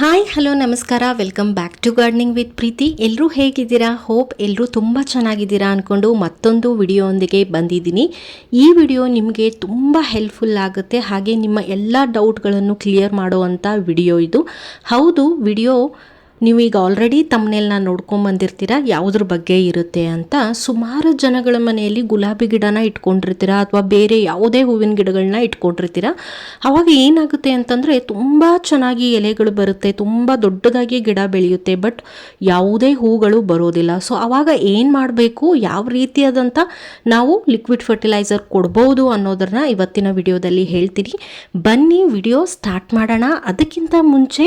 Hi, hello, ನಮಸ್ಕಾರ. Welcome back to gardening with Preethi ಎಲ್ಲರೂ ಹೇಗಿದ್ದೀರಾ? ಹೋಪ್ ಎಲ್ಲರೂ ತುಂಬ ಚೆನ್ನಾಗಿದ್ದೀರಾ ಅಂದ್ಕೊಂಡು ಮತ್ತೊಂದು ವಿಡಿಯೋಂದಿಗೆ ಬಂದಿದ್ದೀನಿ. ಈ ವಿಡಿಯೋ ನಿಮಗೆ ತುಂಬ ಹೆಲ್ಪ್ಫುಲ್ ಆಗುತ್ತೆ. ಹಾಗೆ ನಿಮ್ಮ ಎಲ್ಲ ಡೌಟ್ಗಳನ್ನು ಕ್ಲಿಯರ್ ಮಾಡುವಂಥ ವಿಡಿಯೋ ಇದು. ಹೌದು, ವಿಡಿಯೋ ನೀವೀಗ ಆಲ್ರೆಡಿ ತಮ್ಮನೆಲ್ಲ ನೋಡ್ಕೊಂಬಂದಿರ್ತೀರ? ಯಾವುದ್ರ ಬಗ್ಗೆ ಇರುತ್ತೆ ಅಂತ ಸುಮಾರು ಜನಗಳ ಮನೆಯಲ್ಲಿ ಗುಲಾಬಿ ಗಿಡನ ಇಟ್ಕೊಂಡಿರ್ತೀರ? ಅಥವಾ ಬೇರೆ ಯಾವುದೇ ಹೂವಿನ ಗಿಡಗಳನ್ನ ಇಟ್ಕೊಂಡಿರ್ತೀರ? ಅವಾಗ ಏನಾಗುತ್ತೆ ಅಂತಂದರೆ ತುಂಬ ಚೆನ್ನಾಗಿ ಎಲೆಗಳು ಬರುತ್ತೆ, ತುಂಬ ದೊಡ್ಡದಾಗಿ ಗಿಡ ಬೆಳೆಯುತ್ತೆ ಬಟ್ ಯಾವುದೇ ಹೂಗಳು ಬರೋದಿಲ್ಲ. ಸೊ ಅವಾಗ ಏನು ಮಾಡಬೇಕು? ಯಾವ ರೀತಿಯಾದಂಥ ನಾವು ಲಿಕ್ವಿಡ್ ಫರ್ಟಿಲೈಸರ್ ಕೊಡ್ಬೋದು ಅನ್ನೋದನ್ನ ಇವತ್ತಿನ ವಿಡಿಯೋದಲ್ಲಿ ಹೇಳ್ತೀನಿ. ಬನ್ನಿ, ವಿಡಿಯೋ ಸ್ಟಾರ್ಟ್ ಮಾಡೋಣ. ಅದಕ್ಕಿಂತ ಮುಂಚೆ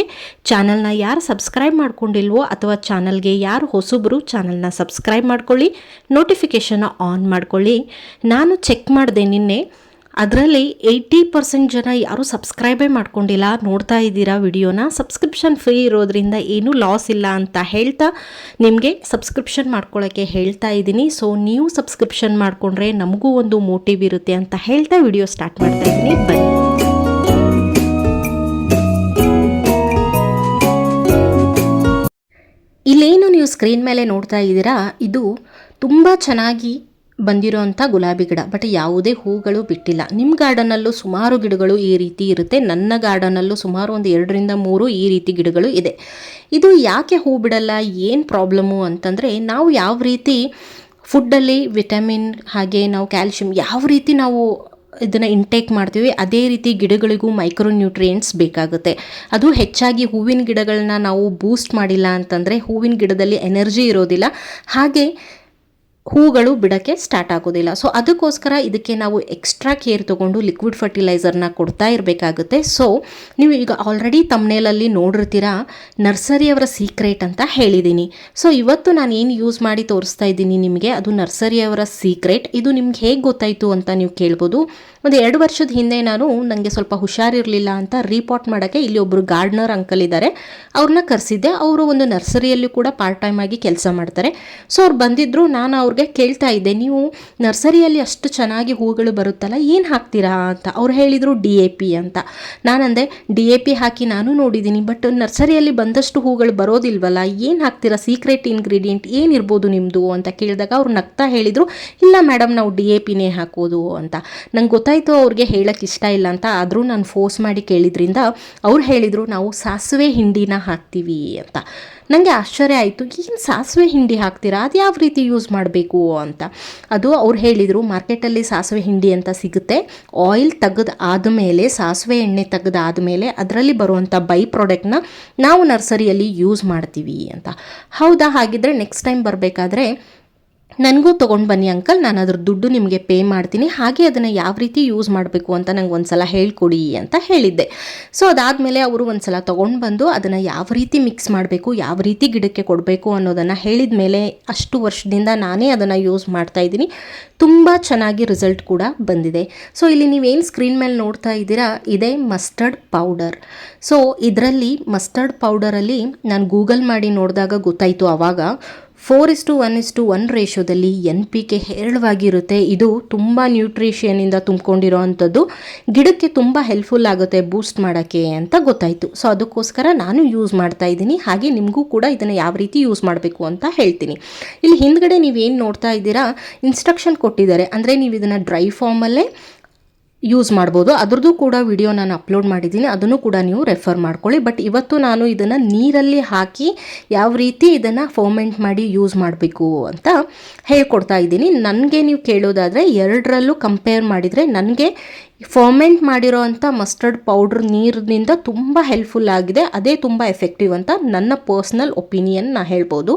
ಚಾನಲ್ನ ಯಾರು ಸಬ್ಸ್ಕ್ರೈಬ್ ಮಾಡ್ಕೊಂಡಿಲ್ವೋ ಅಥವಾ ಚಾನಲ್ಗೆ ಯಾರು ಹೊಸಬ್ರು ಚಾನಲ್ನ ಸಬ್ಸ್ಕ್ರೈಬ್ ಮಾಡ್ಕೊಳ್ಳಿ ನೋಟಿಫಿಕೇಷನ್ನ ಆನ್ ಮಾಡ್ಕೊಳ್ಳಿ. ನಾನು ಚೆಕ್ ಮಾಡಿದೆ ನಿನ್ನೆ, ಅದರಲ್ಲಿ ಏಯ್ಟಿ ಪರ್ಸೆಂಟ್ ಜನ ಯಾರೂ ಸಬ್ಸ್ಕ್ರೈಬೇ ಮಾಡ್ಕೊಂಡಿಲ್ಲ. ನೋಡ್ತಾ ಇದ್ದೀರಾ ವಿಡಿಯೋನ? ಸಬ್ಸ್ಕ್ರಿಪ್ಷನ್ ಫ್ರೀ ಇರೋದ್ರಿಂದ ಏನೂ ಲಾಸ್ ಇಲ್ಲ ಅಂತ ಹೇಳ್ತಾ ನಿಮಗೆ ಸಬ್ಸ್ಕ್ರಿಪ್ಷನ್ ಮಾಡ್ಕೊಳ್ಳೋಕ್ಕೆ ಹೇಳ್ತಾ ಇದ್ದೀನಿ. ಸೊ ನೀವು ಸಬ್ಸ್ಕ್ರಿಪ್ಷನ್ ಮಾಡಿಕೊಂಡ್ರೆ ನಮಗೂ ಒಂದು ಮೋಟಿವ್ ಇರುತ್ತೆ ಅಂತ ಹೇಳ್ತಾ ವಿಡಿಯೋ ಸ್ಟಾರ್ಟ್ ಮಾಡ್ತಾ ಇದ್ದೀನಿ. ಬನ್ನಿ. ಸ್ಕ್ರೀನ್ ಮೇಲೆ ನೋಡ್ತಾ ಇದ್ದೀರಾ, ಇದು ತುಂಬ ಚೆನ್ನಾಗಿ ಬಂದಿರೋಂಥ ಗುಲಾಬಿ ಗಿಡ. ಬಟ್ ಯಾವುದೇ ಹೂಗಳು ಬಿಟ್ಟಿಲ್ಲ. ನಿಮ್ಮ ಗಾರ್ಡನಲ್ಲೂ ಸುಮಾರು ಗಿಡಗಳು ಈ ರೀತಿ ಇರುತ್ತೆ. ನನ್ನ ಗಾರ್ಡನಲ್ಲೂ ಸುಮಾರು ಒಂದು ಎರಡರಿಂದ ಮೂರು ಈ ರೀತಿ ಗಿಡಗಳು ಇದೆ. ಇದು ಯಾಕೆ ಹೂ ಬಿಡಲ್ಲ? ಏನು ಪ್ರಾಬ್ಲಮ್ಮು ಅಂತಂದರೆ, ನಾವು ಯಾವ ರೀತಿ ಫುಡ್ಡಲ್ಲಿ ವಿಟಮಿನ್ ಹಾಗೆ ನಾವು ಕ್ಯಾಲ್ಶಿಯಂ ಯಾವ ರೀತಿ ನಾವು ಇದನ್ನು ಇಂಟೇಕ್ ಮಾಡ್ತೀವಿ. ಅದೇ ರೀತಿ ಗಿಡಗಳಿಗೂ ಮೈಕ್ರೋ ನ್ಯೂಟ್ರಿಯೆಂಟ್ಸ್ ಬೇಕಾಗುತ್ತೆ. ಅದು ಹೆಚ್ಚಾಗಿ ಹೂವಿನ ಗಿಡಗಳನ್ನ ನಾವು ಬೂಸ್ಟ್ ಮಾಡಿಲ್ಲ ಅಂತಂದರೆ ಹೂವಿನ ಗಿಡದಲ್ಲಿ ಎನರ್ಜಿ ಇರೋದಿಲ್ಲ. ಹಾಗೆ ಹೂಗಳು ಬಿಡೋಕ್ಕೆ ಸ್ಟಾರ್ಟ್ ಆಗೋದಿಲ್ಲ. ಸೊ ಅದಕ್ಕೋಸ್ಕರ ಇದಕ್ಕೆ ನಾವು ಎಕ್ಸ್ಟ್ರಾ ಕೇರ್ ತೊಗೊಂಡು ಲಿಕ್ವಿಡ್ ಫರ್ಟಿಲೈಸರ್ನ ಕೊಡ್ತಾ ಇರಬೇಕಾಗುತ್ತೆ. ಸೊ ನೀವು ಈಗ ಆಲ್ರೆಡಿ ತಮ್ಮನೇಲಲ್ಲಿ ನೋಡಿರ್ತೀರಾ ನರ್ಸರಿಯವರ ಸೀಕ್ರೆಟ್ ಅಂತ ಹೇಳಿದ್ದೀನಿ ಸೊ ಇವತ್ತು ನಾನು ಏನು ಯೂಸ್ ಮಾಡಿ ತೋರಿಸ್ತಾ ಇದ್ದೀನಿ ನಿಮಗೆ, ಅದು ನರ್ಸರಿಯವರ ಸೀಕ್ರೆಟ್ ಇದು ನಿಮ್ಗೆ ಹೇಗೆ ಗೊತ್ತಾಯಿತು ಅಂತ ನೀವು ಕೇಳ್ಬೋದು. ಒಂದು ಎರಡು ವರ್ಷದ ಹಿಂದೆ ನಾನು ನನಗೆ ಸ್ವಲ್ಪ ಹುಷಾರಿರಲಿಲ್ಲ ಅಂತ ರೀಪಾಟ್ ಮಾಡೋಕ್ಕೆ ಇಲ್ಲಿ ಒಬ್ಬರು ಗಾರ್ಡ್ನರ್ ಅಂಕಲ್ ಇದ್ದಾರೆ ಅವ್ರನ್ನ ಕರೆಸಿದ್ದೆ. ಅವರು ಒಂದು ನರ್ಸರಿಯಲ್ಲಿ ಕೂಡ ಪಾರ್ಟ್ ಟೈಮ್ ಆಗಿ ಕೆಲಸ ಮಾಡ್ತಾರೆ. ಸೊ ಅವ್ರು ಬಂದಿದ್ದರು ನಾನು ಅವ್ರಿಗೆ ಕೇಳ್ತಾ ಇದ್ದೆ, ನೀವು ನರ್ಸರಿಯಲ್ಲಿ ಅಷ್ಟು ಚೆನ್ನಾಗಿ ಹೂಗಳು ಬರುತ್ತಲ್ಲ, ಏನು ಹಾಕ್ತೀರಾ? ಅಂತ. ಅವ್ರು ಹೇಳಿದರು ಡಿ ಎ ಪಿ ಅಂತ. ನಾನಂದೆ, ಡಿ ಎ ಪಿ ಹಾಕಿ ನಾನು ನೋಡಿದ್ದೀನಿ, ಬಟ್ ನರ್ಸರಿಯಲ್ಲಿ ಬಂದಷ್ಟು ಹೂಗಳು ಬರೋದಿಲ್ವಲ್ಲ, ಏನು ಹಾಕ್ತೀರಾ? ಸೀಕ್ರೆಟ್ ಇಂಗ್ರೀಡಿಯೆಂಟ್ ಏನಿರ್ಬೋದು ನಿಮ್ಮದು ಅಂತ ಕೇಳಿದಾಗ ಅವ್ರು ನಗ್ತಾ ಹೇಳಿದರು, ಇಲ್ಲ ಮೇಡಮ್ ನಾವು ಡಿ ಎ ಪಿನೇ ಹಾಕೋದು ಅಂತ. ನಂಗೆ ಗೊತ್ತಾಯಿತು ಅವ್ರಿಗೆ ಹೇಳಕ್ಕೆ ಇಷ್ಟ ಇಲ್ಲ ಅಂತ, ಆದರೂ ನಾನು ಫೋರ್ಸ್ ಮಾಡಿ ಕೇಳಿದ್ರಿಂದ ಅವ್ರು ಹೇಳಿದರು, ನಾವು ಸಾಸಿವೆ ಹಿಂಡಿನ ಹಾಕ್ತೀವಿ ಅಂತ. ನನಗೆ ಆಶ್ಚರ್ಯ ಆಯಿತು, ಏನು ಸಾಸಿವೆ ಹಿಂಡಿ ಹಾಕ್ತೀರಾ? ಅದು ಯಾವ ರೀತಿ ಯೂಸ್ ಮಾಡಬೇಕು? ಅಂತ. ಅದು ಅವ್ರು ಹೇಳಿದರು, ಮಾರ್ಕೆಟಲ್ಲಿ ಸಾಸಿವೆ ಹಿಂಡಿ ಅಂತ ಸಿಗುತ್ತೆ. ಆಯಿಲ್ ತೆಗೆದು ಆದಮೇಲೆ, ಸಾಸಿವೆ ಎಣ್ಣೆ ತೆಗೆದು ಆದಮೇಲೆ ಅದರಲ್ಲಿ ಬರುವಂಥ ಬೈ ಪ್ರಾಡಕ್ಟ್ನ ನಾವು ನರ್ಸರಿಯಲ್ಲಿ ಯೂಸ್ ಮಾಡ್ತೀವಿ ಅಂತ. ಹೌದಾ? ಹಾಗಿದ್ರೆ ನೆಕ್ಸ್ಟ್ ಟೈಮ್ ಬರಬೇಕಾದ್ರೆ ನನಗೂ ತೊಗೊಂಡು ಬನ್ನಿ ಅಂಕಲ್, ನಾನು ಅದ್ರ ದುಡ್ಡು ನಿಮಗೆ ಪೇ ಮಾಡ್ತೀನಿ, ಹಾಗೆ ಅದನ್ನು ಯಾವ ರೀತಿ ಯೂಸ್ ಮಾಡಬೇಕು ಅಂತ ನಂಗೆ ಒಂದು ಸಲ ಹೇಳ್ಕೊಡಿ ಅಂತ ಹೇಳಿದ್ದೆ. ಸೊ ಅದಾದಮೇಲೆ ಅವರು ಒಂದು ಸಲ ತೊಗೊಂಡು ಬಂದು ಅದನ್ನು ಯಾವ ರೀತಿ ಮಿಕ್ಸ್ ಮಾಡಬೇಕು, ಯಾವ ರೀತಿ ಗಿಡಕ್ಕೆ ಕೊಡಬೇಕು ಅನ್ನೋದನ್ನು ಹೇಳಿದ ಮೇಲೆ ಅಷ್ಟು ವರ್ಷದಿಂದ ನಾನೇ ಅದನ್ನು ಯೂಸ್ ಮಾಡ್ತಾ ಇದ್ದೀನಿ. ತುಂಬ ಚೆನ್ನಾಗಿ ರಿಸಲ್ಟ್ ಕೂಡ ಬಂದಿದೆ. ಸೊ ಇಲ್ಲಿ ನೀವೇನು ಸ್ಕ್ರೀನ್ ಮೇಲೆ ನೋಡ್ತಾ ಇದ್ದೀರಾ, ಇದೇ ಮಸ್ಟರ್ಡ್ ಪೌಡರ್ ಸೊ ಇದರಲ್ಲಿ ಮಸ್ಟರ್ಡ್ ಪೌಡರಲ್ಲಿ ನಾನು ಗೂಗಲ್ ಮಾಡಿ ನೋಡಿದಾಗ ಗೊತ್ತಾಯಿತು ಆವಾಗ four is to one is to one ರೇಷೋದಲ್ಲಿ N P K ಹೇರಳವಾಗಿರುತ್ತೆ. ಇದು ತುಂಬ ನ್ಯೂಟ್ರಿಷಿಯನಿಂದ ತುಂಬಿಕೊಂಡಿರೋ ಅಂಥದ್ದು. ಗಿಡಕ್ಕೆ ತುಂಬ ಹೆಲ್ಪ್ಫುಲ್ ಆಗುತ್ತೆ ಬೂಸ್ಟ್ ಮಾಡೋಕ್ಕೆ ಅಂತ ಗೊತ್ತಾಯಿತು. ಸೊ, ಅದಕ್ಕೋಸ್ಕರ ನಾನು ಯೂಸ್ ಮಾಡ್ತಾ ಇದ್ದೀನಿ. ಹಾಗೆ ನಿಮಗೂ ಕೂಡ ಇದನ್ನು ಯಾವ ರೀತಿ ಯೂಸ್ ಮಾಡಬೇಕು ಅಂತ ಹೇಳ್ತೀನಿ. ಇಲ್ಲಿ ಹಿಂದ್ಗಡೆ ನೀವೇನು ನೋಡ್ತಾ ಇದ್ದೀರಾ, ಇನ್ಸ್ಟ್ರಕ್ಷನ್ ಕೊಟ್ಟಿದ್ದಾರೆ. ಅಂದರೆ ನೀವು ಇದನ್ನು ಡ್ರೈ ಫಾರ್ಮಲ್ಲೇ ಯೂಸ್ ಮಾಡ್ಬೋದು. ಅದ್ರದ್ದು ಕೂಡ ವಿಡಿಯೋ ನಾನು ಅಪ್ಲೋಡ್ ಮಾಡಿದ್ದೀನಿ. ಅದನ್ನು ಕೂಡ ನೀವು ರೆಫರ್ ಮಾಡ್ಕೊಳ್ಳಿ. ಬಟ್ ಇವತ್ತು ನಾನು ಇದನ್ನು ನೀರಲ್ಲಿ ಹಾಕಿ ಯಾವ ರೀತಿ ಇದನ್ನು ಫೋಮೆಂಟ್ ಮಾಡಿ ಯೂಸ್ ಮಾಡಬೇಕು ಅಂತ ಹೇಳ್ಕೊಡ್ತಾ ಇದ್ದೀನಿ. ನನಗೆ ನೀವು ಕೇಳೋದಾದರೆ ಎರಡರಲ್ಲೂ ಕಂಪೇರ್ ಮಾಡಿದರೆ ನನಗೆ ಫರ್ಮೆಂಟ್ ಮಾಡಿರೋವಂಥ ಮಸ್ಟರ್ಡ್ ಪೌಡ್ರ್ ನೀರಿನಿಂದ ತುಂಬ ಹೆಲ್ಪ್ಫುಲ್ ಆಗಿದೆ. ಅದೇ ತುಂಬ ಎಫೆಕ್ಟಿವ್ ಅಂತ ನನ್ನ ಪರ್ಸ್ನಲ್ ಒಪಿನಿಯನ್ ನಾ ಹೇಳ್ಬೋದು.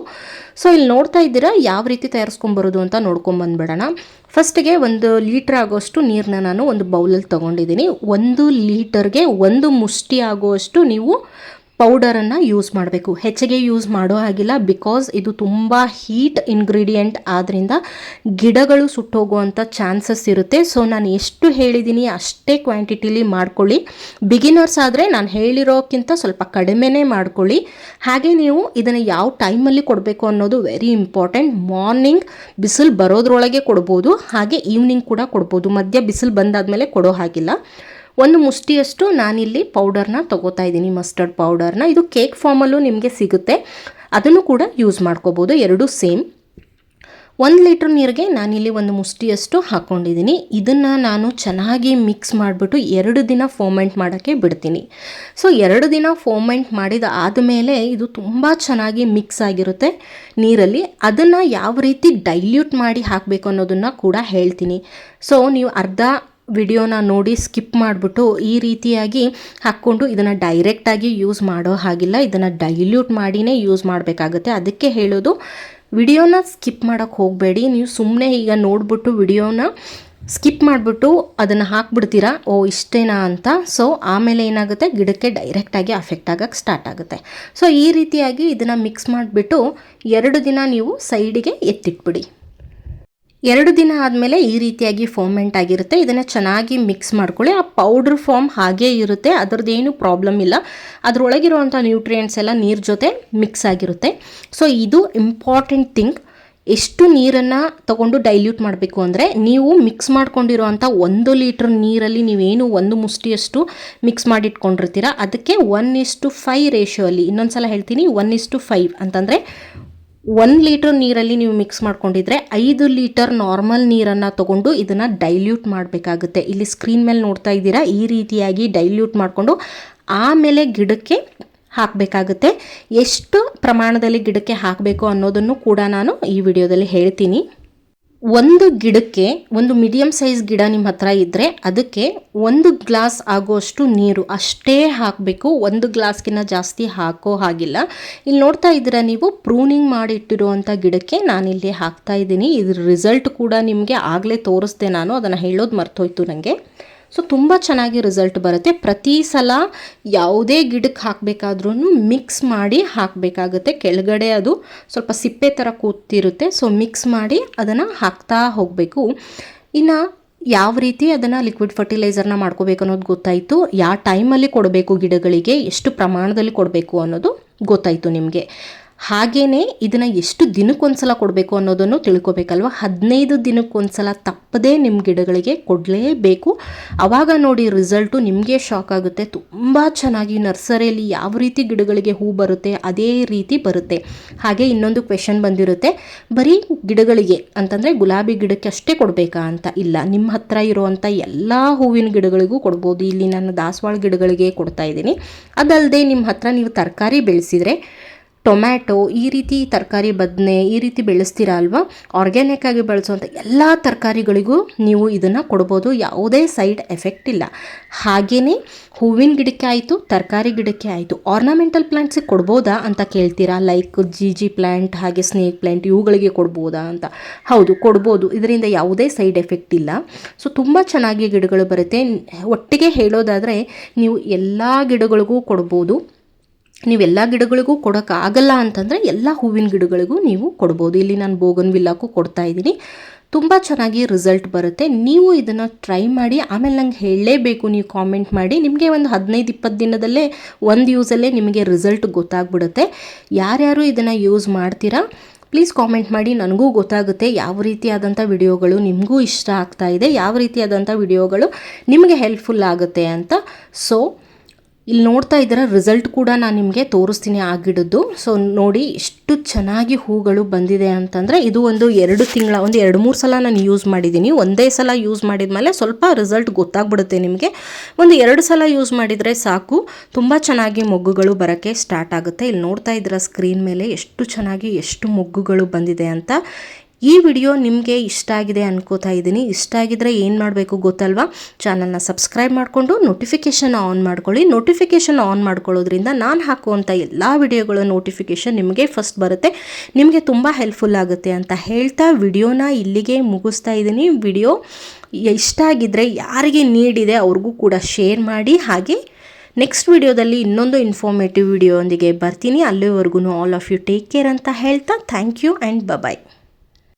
ಸೊ ಇಲ್ಲಿ ನೋಡ್ತಾ ಇದ್ದೀರಾ ಯಾವ ರೀತಿ ತಯಾರಿಸ್ಕೊಂಬರೋದು ಅಂತ ನೋಡ್ಕೊಂಬಂದ್ಬಿಡೋಣ ಫಸ್ಟಿಗೆ ಒಂದು ಲೀಟ್ರ್ ಆಗೋಷ್ಟು ನೀರನ್ನ ನಾನು ಒಂದು ಬೌಲಲ್ಲಿ ತೊಗೊಂಡಿದ್ದೀನಿ. ಒಂದು ಲೀಟರ್ಗೆ ಒಂದು ಮುಷ್ಟಿ ಆಗುವಷ್ಟು ನೀವು ಪೌಡರನ್ನು ಯೂಸ್ ಮಾಡಬೇಕು. ಹೆಚ್ಚಿಗೆ ಯೂಸ್ ಮಾಡೋ ಹಾಗಿಲ್ಲ. ಬಿಕಾಸ್ ಇದು ತುಂಬ ಹೀಟ್ ಇಂಗ್ರೀಡಿಯೆಂಟ್ ಆದ್ದರಿಂದ ಗಿಡಗಳು ಸುಟ್ಟೋಗುವಂಥ ಚಾನ್ಸಸ್ ಇರುತ್ತೆ. ಸೊ, ನಾನು ಎಷ್ಟು ಹೇಳಿದ್ದೀನಿ ಅಷ್ಟೇ ಕ್ವಾಂಟಿಟಿಲಿ ಮಾಡ್ಕೊಳ್ಳಿ. ಬಿಗಿನರ್ಸ್ ಆದರೆ ನಾನು ಹೇಳಿರೋಕ್ಕಿಂತ ಸ್ವಲ್ಪ ಕಡಿಮೆನೇ ಮಾಡ್ಕೊಳ್ಳಿ. ಹಾಗೆ ನೀವು ಇದನ್ನು ಯಾವ ಟೈಮಲ್ಲಿ ಕೊಡಬೇಕು ಅನ್ನೋದು ವೆರಿ ಇಂಪಾರ್ಟೆಂಟ್ ಮಾರ್ನಿಂಗ್ ಬಿಸಿಲು ಬರೋದ್ರೊಳಗೆ ಕೊಡ್ಬೋದು. ಹಾಗೆ ಈವ್ನಿಂಗ್ ಕೂಡ ಕೊಡ್ಬೋದು. ಮಧ್ಯ ಬಿಸಿಲು ಬಂದಾದಮೇಲೆ ಕೊಡೋ ಹಾಗಿಲ್ಲ. ಒಂದು ಮುಷ್ಟಿಯಷ್ಟು ನಾನಿಲ್ಲಿ ಪೌಡರ್ನ ತೊಗೋತಾ ಇದ್ದೀನಿ ಮಸ್ಟರ್ಡ್ ಪೌಡರ್ನ ಇದು ಕೇಕ್ ಫಾರ್ಮಲ್ಲೂ ನಿಮಗೆ ಸಿಗುತ್ತೆ. ಅದನ್ನು ಕೂಡ ಯೂಸ್ ಮಾಡ್ಕೋಬೋದು, ಎರಡೂ ಸೇಮ್ ಒಂದು ಲೀಟ್ರ್ ನೀರಿಗೆ ನಾನಿಲ್ಲಿ ಒಂದು ಮುಷ್ಟಿಯಷ್ಟು ಹಾಕ್ಕೊಂಡಿದ್ದೀನಿ ಇದನ್ನು ನಾನು ಚೆನ್ನಾಗಿ ಮಿಕ್ಸ್ ಮಾಡಿಬಿಟ್ಟು ಎರಡು ದಿನ ಫೋಮೆಂಟ್ ಮಾಡೋಕ್ಕೆ ಬಿಡ್ತೀನಿ. ಸೊ ಎರಡು ದಿನ ಫೋಮೆಂಟ್ ಮಾಡಿದ ಆದಮೇಲೆ ಇದು ತುಂಬ ಚೆನ್ನಾಗಿ ಮಿಕ್ಸ್ ಆಗಿರುತ್ತೆ ನೀರಲ್ಲಿ. ಅದನ್ನು ಯಾವ ರೀತಿ ಡೈಲ್ಯೂಟ್ ಮಾಡಿ ಹಾಕಬೇಕು ಅನ್ನೋದನ್ನು ಕೂಡ ಹೇಳ್ತೀನಿ. ಸೊ ನೀವು ಅರ್ಧ ವಿಡಿಯೋನ ನೋಡಿ ಸ್ಕಿಪ್ ಮಾಡಿಬಿಟ್ಟು ಈ ರೀತಿಯಾಗಿ ಹಾಕ್ಕೊಂಡು ಇದನ್ನು ಡೈರೆಕ್ಟಾಗಿ ಯೂಸ್ ಮಾಡೋ ಹಾಗಿಲ್ಲ. ಇದನ್ನು ಡೈಲ್ಯೂಟ್ ಮಾಡಿನೇ ಯೂಸ್ ಮಾಡಬೇಕಾಗುತ್ತೆ. ಅದಕ್ಕೆ ಹೇಳೋದು, ವಿಡಿಯೋನ ಸ್ಕಿಪ್ ಮಾಡೋಕ್ಕೆ ಹೋಗಬೇಡಿ. ನೀವು ಸುಮ್ಮನೆ ಈಗ ನೋಡಿಬಿಟ್ಟು ವಿಡಿಯೋನ ಸ್ಕಿಪ್ ಮಾಡಿಬಿಟ್ಟು ಅದನ್ನು ಹಾಕ್ಬಿಡ್ತೀರಾ? ಓ, ಇಷ್ಟೇನಾ ಅಂತ. ಸೊ ಆಮೇಲೆ ಏನಾಗುತ್ತೆ? ಗಿಡಕ್ಕೆ ಡೈರೆಕ್ಟಾಗಿ ಅಫೆಕ್ಟ್ ಆಗೋಕ್ಕೆ ಸ್ಟಾರ್ಟ್ ಆಗುತ್ತೆ. ಸೊ ಈ ರೀತಿಯಾಗಿ ಇದನ್ನು ಮಿಕ್ಸ್ ಮಾಡಿಬಿಟ್ಟು ಎರಡು ದಿನ ನೀವು ಸೈಡಿಗೆ ಎತ್ತಿಟ್ಬಿಡಿ. ಎರಡು ದಿನ ಆದಮೇಲೆ ಈ ರೀತಿಯಾಗಿ ಫೋಮೆಂಟ್ ಆಗಿರುತ್ತೆ. ಇದನ್ನು ಚೆನ್ನಾಗಿ ಮಿಕ್ಸ್ ಮಾಡ್ಕೊಳ್ಳಿ. ಆ ಪೌಡ್ರ್ ಫಾರ್ಮ್ ಹಾಗೇ ಇರುತ್ತೆ. ಅದರದ್ದೇನು ಪ್ರಾಬ್ಲಮ್ ಇಲ್ಲ. ಅದರೊಳಗಿರುವಂಥ ನ್ಯೂಟ್ರಿಯೆಂಟ್ಸ್ ಎಲ್ಲ ನೀರು ಜೊತೆ ಮಿಕ್ಸ್ ಆಗಿರುತ್ತೆ. ಸೊ ಇದು ಇಂಪಾರ್ಟೆಂಟ್ ಥಿಂಗ್ ಎಷ್ಟು ನೀರನ್ನು ತಗೊಂಡು ಡೈಲ್ಯೂಟ್ ಮಾಡಬೇಕು ಅಂದರೆ, ನೀವು ಮಿಕ್ಸ್ ಮಾಡ್ಕೊಂಡಿರುವಂಥ ಒಂದು ಲೀಟ್ರ್ ನೀರಲ್ಲಿ ನೀವೇನು ಒಂದು ಮುಷ್ಟಿಯಷ್ಟು ಮಿಕ್ಸ್ ಮಾಡಿಟ್ಕೊಂಡಿರ್ತೀರ, ಅದಕ್ಕೆ ಒನ್ ಇಸ್ಟು ಫೈವ್ ರೇಷಿಯೋ ಅಲ್ಲಿ ಇನ್ನೊಂದು ಸಲ ಹೇಳ್ತೀನಿ ಒನ್ ಇಸ್ಟು ಫೈವ್ ಅಂತಂದರೆ ಒಂದು ಲೀಟ್ರ್ ನೀರಲ್ಲಿ ನೀವು ಮಿಕ್ಸ್ ಮಾಡ್ಕೊಂಡಿದ್ರೆ ಐದು ಲೀಟರ್ ನಾರ್ಮಲ್ ನೀರನ್ನು ತಗೊಂಡು ಇದನ್ನು ಡೈಲ್ಯೂಟ್ ಮಾಡಬೇಕಾಗುತ್ತೆ. ಇಲ್ಲಿ ಸ್ಕ್ರೀನ್ ಮೇಲೆ ನೋಡ್ತಾ ಇದ್ದೀರಾ, ಈ ರೀತಿಯಾಗಿ ಡೈಲ್ಯೂಟ್ ಮಾಡಿಕೊಂಡು ಆಮೇಲೆ ಗಿಡಕ್ಕೆ ಹಾಕಬೇಕಾಗುತ್ತೆ. ಎಷ್ಟು ಪ್ರಮಾಣದಲ್ಲಿ ಗಿಡಕ್ಕೆ ಹಾಕಬೇಕು ಅನ್ನೋದನ್ನು ಕೂಡ ನಾನು ಈ ವಿಡಿಯೋದಲ್ಲಿ ಹೇಳ್ತೀನಿ. ಒಂದು ಗಿಡಕ್ಕೆ, ಒಂದು ಮೀಡಿಯಮ್ ಸೈಜ್ ಗಿಡ ನಿಮ್ಮ ಹತ್ರ ಇದ್ದರೆ ಅದಕ್ಕೆ ಒಂದು ಗ್ಲಾಸ್ ಆಗುವಷ್ಟು ನೀರು ಅಷ್ಟೇ ಹಾಕಬೇಕು. ಒಂದು ಗ್ಲಾಸ್ಗಿನ್ನ ಜಾಸ್ತಿ ಹಾಕೋ ಹಾಗಿಲ್ಲ. ಇಲ್ಲಿ ನೋಡ್ತಾ ಇದ್ದೀರಾ ನೀವು ಪ್ರೂನಿಂಗ್ ಮಾಡಿ ಇಟ್ಟಿರುವಂಥ ಗಿಡಕ್ಕೆ ನಾನಿಲ್ಲಿ ಹಾಕ್ತಾ ಇದ್ದೀನಿ. ಇದ್ರ ರಿಸಲ್ಟ್ ಕೂಡ ನಿಮಗೆ ಆಗಲೇ ತೋರಿಸ್ದೆ ನಾನು. ಅದನ್ನು ಹೇಳೋದು ಮರ್ತೋಯ್ತು ನನಗೆ ಸೊ ತುಂಬ ಚೆನ್ನಾಗಿ ರಿಸಲ್ಟ್ ಬರುತ್ತೆ. ಪ್ರತಿ ಸಲ ಯಾವುದೇ ಗಿಡಕ್ಕೆ ಹಾಕಬೇಕಾದ್ರೂ ಮಿಕ್ಸ್ ಮಾಡಿ ಹಾಕಬೇಕಾಗುತ್ತೆ. ಕೆಳಗಡೆ ಅದು ಸ್ವಲ್ಪ ಸಿಪ್ಪೆ ಥರ ಕೂತಿರುತ್ತೆ. ಸೊ ಮಿಕ್ಸ್ ಮಾಡಿ ಅದನ್ನು ಹಾಕ್ತಾ ಹೋಗಬೇಕು. ಇನ್ನು ಯಾವ ರೀತಿ ಅದನ್ನು ಲಿಕ್ವಿಡ್ ಫರ್ಟಿಲೈಸರ್ನ ಮಾಡ್ಕೋಬೇಕು ಅನ್ನೋದು ಗೊತ್ತಾಯಿತು. ಯಾವ ಟೈಮಲ್ಲಿ ಕೊಡಬೇಕು ಗಿಡಗಳಿಗೆ, ಎಷ್ಟು ಪ್ರಮಾಣದಲ್ಲಿ ಕೊಡಬೇಕು ಅನ್ನೋದು ಗೊತ್ತಾಯಿತು ನಿಮಗೆ. ಹಾಗೆಯೇ ಇದನ್ನು ಎಷ್ಟು ದಿನಕ್ಕೊಂದ್ಸಲ ಕೊಡಬೇಕು ಅನ್ನೋದನ್ನು ತಿಳ್ಕೊಬೇಕಲ್ವ? ಹದಿನೈದು ದಿನಕ್ಕೊಂದ್ಸಲ ತಪ್ಪದೇ ನಿಮ್ಮ ಗಿಡಗಳಿಗೆ ಕೊಡಲೇಬೇಕು. ಆವಾಗ ನೋಡಿ ರಿಸಲ್ಟು ನಿಮಗೆ ಶಾಕ್ ಆಗುತ್ತೆ. ತುಂಬ ಚೆನ್ನಾಗಿ ನರ್ಸರಿಯಲ್ಲಿ ಯಾವ ರೀತಿ ಗಿಡಗಳಿಗೆ ಹೂ ಬರುತ್ತೆ, ಅದೇ ರೀತಿ ಬರುತ್ತೆ. ಹಾಗೆ ಇನ್ನೊಂದು ಕ್ವೆಶನ್ ಬಂದಿರುತ್ತೆ. ಬರೀ ಗಿಡಗಳಿಗೆ ಅಂತಂದರೆ ಗುಲಾಬಿ ಗಿಡಕ್ಕೆ ಅಷ್ಟೇ ಕೊಡಬೇಕಾ ಅಂತ ಇಲ್ಲ. ನಿಮ್ಮ ಹತ್ರ ಇರುವಂಥ ಎಲ್ಲ ಹೂವಿನ ಗಿಡಗಳಿಗೂ ಕೊಡ್ಬೋದು. ಇಲ್ಲಿ ನಾನು ದಾಸವಾಳ ಗಿಡಗಳಿಗೆ ಕೊಡ್ತಾ ಇದ್ದೀನಿ. ಅದಲ್ಲದೆ ನಿಮ್ಮ ಹತ್ರ ನೀವು ತರಕಾರಿ ಬೆಳೆಸಿದರೆ ಟೊಮ್ಯಾಟೊ ಈ ರೀತಿ ತರಕಾರಿ ಬದನೆ ಈ ರೀತಿ ಬೆಳೆಸ್ತೀರಾ ಅಲ್ವಾ? ಆರ್ಗ್ಯಾನಿಕ್ ಆಗಿ ಬೆಳೆಸುವಂಥ ಎಲ್ಲ ತರಕಾರಿಗಳಿಗೂ ನೀವು ಇದನ್ನು ಕೊಡ್ಬೋದು. ಯಾವುದೇ ಸೈಡ್ ಎಫೆಕ್ಟ್ ಇಲ್ಲ. ಹಾಗೆಯೇ ಹೂವಿನ ಗಿಡಕ್ಕೆ ಆಯಿತು, ತರಕಾರಿ ಗಿಡಕ್ಕೆ ಆಯಿತು. ಆರ್ನಮೆಂಟಲ್ ಪ್ಲ್ಯಾಂಟ್ಸಿಗೆ ಕೊಡ್ಬೋದಾ ಅಂತ ಕೇಳ್ತೀರಾ? ಲೈಕ್ ಜಿ ಜಿ ಪ್ಲ್ಯಾಂಟ್ ಹಾಗೆ ಸ್ನೇಕ್ ಪ್ಲ್ಯಾಂಟ್ ಇವುಗಳಿಗೆ ಕೊಡ್ಬೋದಾ ಅಂತ. ಹೌದು, ಕೊಡ್ಬೋದು. ಇದರಿಂದ ಯಾವುದೇ ಸೈಡ್ ಎಫೆಕ್ಟ್ ಇಲ್ಲ. ಸೊ ತುಂಬ ಚೆನ್ನಾಗಿ ಗಿಡಗಳು ಬರುತ್ತೆ. ಒಟ್ಟಿಗೆ ಹೇಳೋದಾದರೆ, ನೀವು ಎಲ್ಲ ಗಿಡಗಳಿಗೂ ಕೊಡ್ಬೋದು. ನೀವೆಲ್ಲ ಗಿಡಗಳಿಗೂ ಕೊಡೋಕ್ಕಾಗಲ್ಲ ಅಂತಂದರೆ ಎಲ್ಲ ಹೂವಿನ ಗಿಡಗಳಿಗೂ ನೀವು ಕೊಡ್ಬೋದು. ಇಲ್ಲಿ ನಾನು ಬೋಗನ್ ವಿಲ್ಲಾಕು ಕೊಡ್ತಾ ಇದ್ದೀನಿ. ತುಂಬ ಚೆನ್ನಾಗಿ ರಿಸಲ್ಟ್ ಬರುತ್ತೆ. ನೀವು ಇದನ್ನು ಟ್ರೈ ಮಾಡಿ, ಆಮೇಲೆ ನಂಗೆ ಹೇಳಲೇಬೇಕು, ನೀವು ಕಾಮೆಂಟ್ ಮಾಡಿ. ನಿಮಗೆ ಒಂದು ಹದಿನೈದು, ಇಪ್ಪತ್ತು ದಿನದಲ್ಲೇ, ಒಂದು ಯೂಸಲ್ಲೇ ನಿಮಗೆ ರಿಸಲ್ಟ್ ಗೊತ್ತಾಗ್ಬಿಡುತ್ತೆ. ಯಾರ್ಯಾರು ಇದನ್ನು ಯೂಸ್ ಮಾಡ್ತೀರಾ ಪ್ಲೀಸ್ ಕಾಮೆಂಟ್ ಮಾಡಿ. ನನಗೂ ಗೊತ್ತಾಗುತ್ತೆ ಯಾವ ರೀತಿಯಾದಂಥ ವಿಡಿಯೋಗಳು ನಿಮಗೂ ಇಷ್ಟ ಆಗ್ತಾ ಇದೆ, ಯಾವ ರೀತಿಯಾದಂಥ ವಿಡಿಯೋಗಳು ನಿಮಗೆ ಹೆಲ್ಪ್ಫುಲ್ ಆಗುತ್ತೆ ಅಂತ. ಸೊ ಇಲ್ಲಿ ನೋಡ್ತಾ ಇದ್ದೀರ ರಿಸಲ್ಟ್ ಕೂಡ ನಾನು ನಿಮಗೆ ತೋರಿಸ್ತೀನಿ ಆ ಗಿಡದ್ದು ಸೊ ನೋಡಿ ಎಷ್ಟು ಚೆನ್ನಾಗಿ ಹೂಗಳು ಬಂದಿದೆ ಅಂತಂದರೆ ಇದು ಒಂದು ಎರಡು ತಿಂಗಳ, ಒಂದು ಎರಡು ಮೂರು ಸಲ ನಾನು ಯೂಸ್ ಮಾಡಿದ್ದೀನಿ. ಒಂದೇ ಸಲ ಯೂಸ್ ಮಾಡಿದ ಮೇಲೆ ಸ್ವಲ್ಪ ರಿಸಲ್ಟ್ ಗೊತ್ತಾಗ್ಬಿಡುತ್ತೆ ನಿಮಗೆ. ಒಂದು ಎರಡು ಸಲ ಯೂಸ್ ಮಾಡಿದರೆ ಸಾಕು. ತುಂಬ ಚೆನ್ನಾಗಿ ಮೊಗ್ಗುಗಳು ಬರೋಕ್ಕೆ ಸ್ಟಾರ್ಟ್ ಆಗುತ್ತೆ. ಇಲ್ಲಿ ನೋಡ್ತಾ ಇದ್ದೀರ ಸ್ಕ್ರೀನ್ ಮೇಲೆ ಎಷ್ಟು ಚೆನ್ನಾಗಿ ಎಷ್ಟು ಮೊಗ್ಗುಗಳು ಬಂದಿದೆ ಅಂತ. ಈ ವಿಡಿಯೋ ನಿಮಗೆ ಇಷ್ಟ ಆಗಿದೆ ಅನ್ಕೋತಾ ಇದ್ದೀನಿ. ಇಷ್ಟ ಆಗಿದ್ರೆ ಏನು ಮಾಡಬೇಕು ಗೊತ್ತಲ್ವಾ? ಚಾನಲ್ನ ಸಬ್ಸ್ಕ್ರೈಬ್ ಮಾಡಿಕೊಂಡು ನೋಟಿಫಿಕೇಷನ್ ಆನ್ ಮಾಡ್ಕೊಳ್ಳಿ. ನೋಟಿಫಿಕೇಷನ್ ಆನ್ ಮಾಡ್ಕೊಳ್ಳೋದ್ರಿಂದ ನಾನು ಹಾಕುವಂಥ ಎಲ್ಲ ವಿಡಿಯೋಗಳ ನೋಟಿಫಿಕೇಷನ್ ನಿಮಗೆ ಫಸ್ಟ್ ಬರುತ್ತೆ. ನಿಮಗೆ ತುಂಬ ಹೆಲ್ಪ್ಫುಲ್ ಆಗುತ್ತೆ ಅಂತ ಹೇಳ್ತಾ ವಿಡಿಯೋನ ಇಲ್ಲಿಗೆ ಮುಗಿಸ್ತಾ ಇದ್ದೀನಿ. ವಿಡಿಯೋ ಇಷ್ಟ ಆಗಿದ್ದರೆ ಯಾರಿಗೆ ನೀಡಿದೆ ಅವ್ರಿಗೂ ಕೂಡ ಶೇರ್ ಮಾಡಿ. ಹಾಗೆ ನೆಕ್ಸ್ಟ್ ವಿಡಿಯೋದಲ್ಲಿ ಇನ್ನೊಂದು ಇನ್ಫಾರ್ಮೇಟಿವ್ ವಿಡಿಯೋ ಒಂದಿಗೆ ಬರ್ತೀನಿ. ಅಲ್ಲಿವರೆಗೂ all of you take care ಅಂತ ಹೇಳ್ತಾ ಥ್ಯಾಂಕ್ ಯು ಆ್ಯಂಡ್ ಬಬಾಯ್